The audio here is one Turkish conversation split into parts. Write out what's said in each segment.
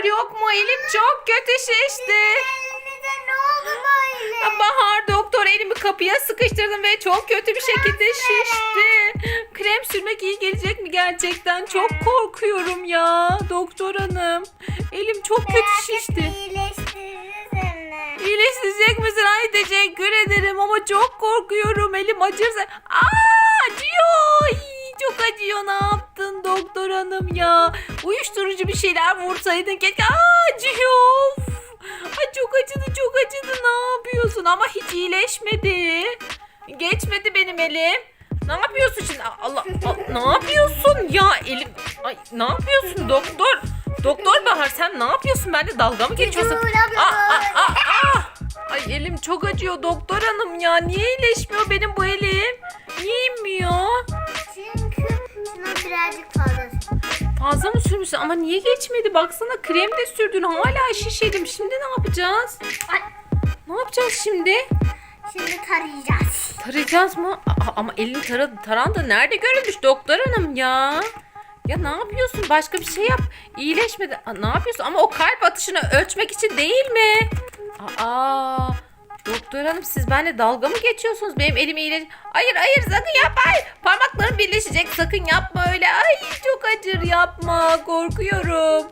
doktor yok mu? Elim çok kötü şişti. Ne oldu böyle? Bahar doktor elimi kapıya sıkıştırdım ve çok kötü bir şekilde şişti. Krem sürmek iyi gelecek mi gerçekten? Çok korkuyorum ya doktor hanım. Elim çok kötü şişti. İyileştiririz seni. İyileştirecek misin? Ay teşekkür ederim ama çok korkuyorum. Elim acırsa. Aa Uyuşturucu bir şeyler vursaydın keşke. Acıyor. Ay çok acıdı çok acıdı. Ne yapıyorsun? Ama hiç iyileşmedi. Geçmedi benim elim. Ne yapıyorsun şimdi? Allah, Allah ne yapıyorsun ya elim? Ay ne yapıyorsun doktor? Doktor Bahar sen ne yapıyorsun? Benimle dalga mı geçiyorsun? Aa, aa, aa, aa! Ay elim çok acıyor doktor hanım ya. Niye iyileşmiyor benim bu elim? Niye inmiyor? Çünkü şuna birazcık fazla. Mı sürmüşsün? Ama niye geçmedi? Baksana krem de sürdün. Hala şişedim. Şimdi ne yapacağız? Ay, Ne yapacağız şimdi? şimdi tarayacağız. Tarayacağız mı? Aa, ama elini tara taran da nerede görülmüş doktor hanım ya? Ya ne yapıyorsun? Başka bir şey yap. İyileşmedi. Aa, ne yapıyorsun? Ama o kalp atışını ölçmek için değil mi? Aa, doktor hanım siz benimle dalga mı geçiyorsunuz? Benim elim iyileş... Hayır hayır sakın yapma. Birleşecek. Sakın yapma öyle. Ay çok acır yapma. Korkuyorum.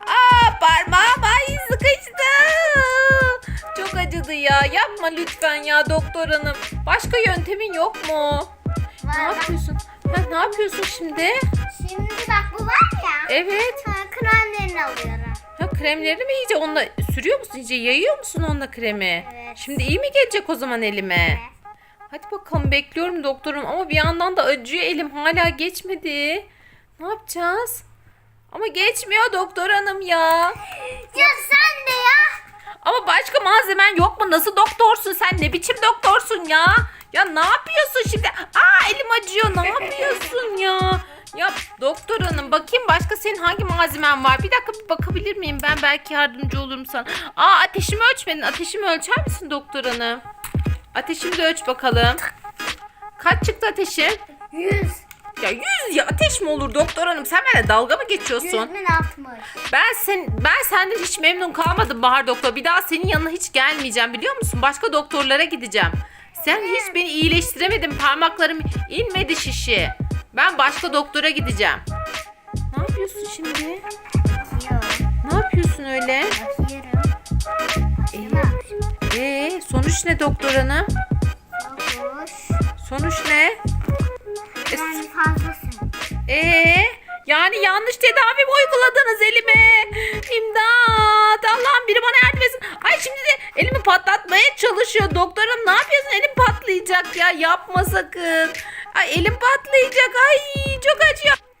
Aa parmağım ay sıkıştı. Çok acıdı ya. Yapma lütfen ya doktor hanım. Başka yöntemin yok mu? Ne Var bak. yapıyorsun? Ha, ne yapıyorsun şimdi? Şimdi bak bu var ya. Evet. Ha, kremlerini alıyorum. Ya kremlerini mi iyice onunla sürüyor musun? İyice yayıyor musun onunla kremi? Evet. Şimdi iyi mi gelecek o zaman elime? Evet. Hadi bakalım bekliyorum doktorum ama bir yandan da acıyor elim hala geçmedi. Ne yapacağız? Ama geçmiyor doktor hanım ya. Ya sen de ya. Ama başka malzemen yok mu? Nasıl doktorsun sen? Ne biçim doktorsun ya? Ya ne yapıyorsun şimdi? Aa elim acıyor. Ne yapıyorsun ya? Ya doktor hanım bakayım başka senin hangi malzemen var? Bir dakika bir bakabilir miyim? Ben belki yardımcı olurum sana. Aa ateşimi ölçmedin. Ateşimi ölçer misin doktor hanım? Ateşimi de ölç bakalım. Kaç çıktı ateşin? Yüz. Ya 100 ya ateş mi olur doktor hanım? Sen benimle dalga mı geçiyorsun? Yüzün altmış. Ben sen ben senden hiç memnun kalmadım Bahar doktor. Bir daha senin yanına hiç gelmeyeceğim biliyor musun? Başka doktorlara gideceğim. Sen hiç beni iyileştiremedin. Parmaklarım inmedi şişi. Ben başka doktora gideceğim. Ne yapıyorsun şimdi? Yok. Ne yapıyorsun öyle? Bakıyorum. Ee? Ee, sonuç ne doktor hanım? Boş. Sonuç ne? Yani fazlasın. Ee, yani yanlış tedavi mi uyguladınız elime? İmdat! Allah'ım biri bana yardım etsin. Ay şimdi de elimi patlatmaya çalışıyor. Doktorum ne yapıyorsun? Elim patlayacak ya. Yapma sakın. Ay elim patlayacak. Ay çok acıyor.